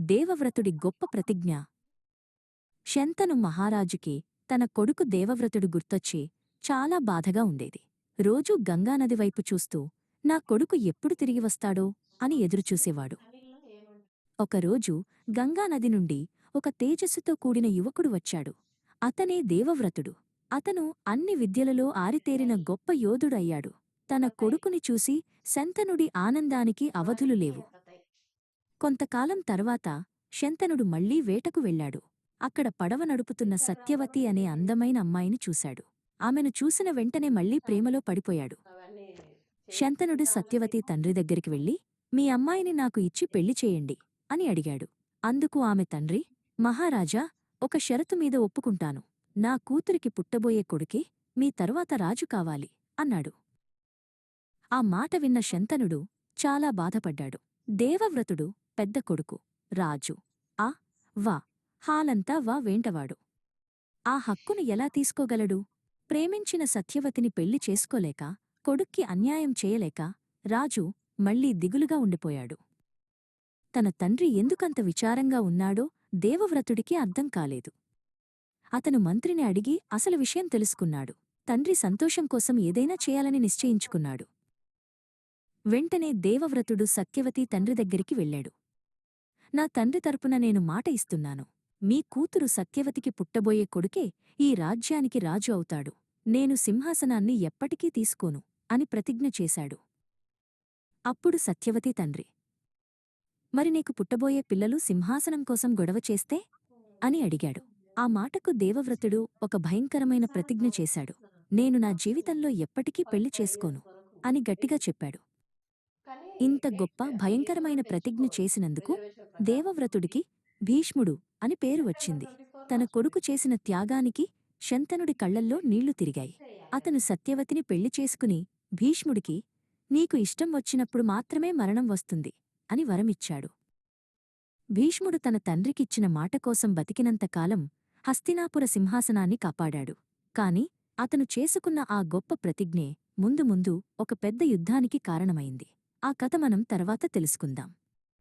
దేవవ్రతుడి గొప్ప ప్రతిజ్ఞ. శంతను మహారాజుకి తన కొడుకు దేవవ్రతుడు గుర్తొచ్చి చాలా బాధగా ఉండేది. రోజూ గంగానది వైపు చూస్తూ నా కొడుకు ఎప్పుడు తిరిగి వస్తాడో? అని ఎదురుచూసేవాడు. ఒకరోజు గంగానది నుండి ఒక తేజస్సుతో కూడిన యువకుడు వచ్చాడు. అతనే దేవవ్రతుడు. అతను అన్ని విద్యలలో ఆరితేరిన గొప్ప యోధుడయ్యాడు. తన కొడుకుని చూసి శంతనుడి ఆనందానికి అవధులు లేవు. కొంతకాలం తర్వాత శంతనుడు మళ్ళీ వేటకు వెళ్ళాడు. అక్కడ పడవ నడుపుతున్న సత్యవతి అనే అందమైన అమ్మాయిని చూశాడు. ఆమెను చూసిన వెంటనే మళ్ళీ ప్రేమలో పడిపోయాడు. శంతనుడు సత్యవతి తండ్రి దగ్గరికి వెళ్ళి మీ అమ్మాయిని నాకు ఇచ్చి పెళ్ళి చేయండి అని అడిగాడు. అందుకు ఆమె తండ్రి మహారాజా ఒక షరతు మీద ఒప్పుకుంటాను. నా కూతురికి పుట్టబోయే కొడుకే మీ తరువాత రాజు కావాలి అన్నాడు. ఆ మాట విన్న శంతనుడు చాలా బాధపడ్డాడు. దేవవ్రతుడు పెద్ద కొడుకు రాజు. ఆ వా. హాలంతా వా వేంటవాడు. ఆ హక్కును ఎలా తీసుకోగలడు? ప్రేమించిన సత్యవతిని పెళ్ళి చేసుకోలేక కొడుక్కి అన్యాయం చేయలేక రాజు మళ్ళీ దిగులుగా ఉండిపోయాడు. తన తండ్రి ఎందుకంత విచారంగా ఉన్నాడో దేవవ్రతుడికి అర్థం కాలేదు. అతను మంత్రిని అడిగి అసలు విషయం తెలుసుకున్నాడు. తండ్రి సంతోషం కోసం ఏదైనా చేయాలని నిశ్చయించుకున్నాడు. వెంటనే దేవవ్రతుడు సత్యవతి తండ్రి దగ్గరికి వెళ్ళాడు. నా తండ్రి తరపున నేను మాట ఇస్తున్నాను. మీ కూతురు సత్యవతికి పుట్టబోయే కొడుకే ఈ రాజ్యానికి రాజు అవుతాడు. నేను సింహాసనాన్ని ఎప్పటికీ తీసుకోను అని ప్రతిజ్ఞ చేశాడు. అప్పుడు సత్యవతి తండ్రి మరి నీకు పుట్టబోయే పిల్లలు సింహాసనం కోసం గొడవ చేస్తే? అని అడిగాడు. ఆ మాటకు దేవవ్రతుడు ఒక భయంకరమైన ప్రతిజ్ఞ చేశాడు. నేను నా జీవితంలో ఎప్పటికీ పెళ్ళి చేసుకోను అని గట్టిగా చెప్పాడు. ఇంత గొప్ప భయంకరమైన ప్రతిజ్ఞ చేసినందుకు దేవవ్రతుడికి భీష్ముడు అని పేరు వచ్చింది. తన కొడుకు చేసిన త్యాగానికి శంతనుడి కళ్ళల్లో నీళ్ళు తిరిగాయి. అతను సత్యవతిని పెళ్ళి చేసుకుని భీష్ముడికి నీకు ఇష్టం వచ్చినప్పుడు మాత్రమే మరణం వస్తుంది అని వరమిచ్చాడు. భీష్ముడు తన తండ్రికిచ్చిన మాట కోసం బతికినంతకాలం హస్తినాపుర సింహాసనాన్ని కాపాడాడు. కాని అతను చేసుకున్న ఆ గొప్ప ప్రతిజ్ఞే ముందు ముందు ఒక పెద్ద యుద్ధానికి కారణమైంది. ఆ కథ మనం తర్వాత తెలుసుకుందాం.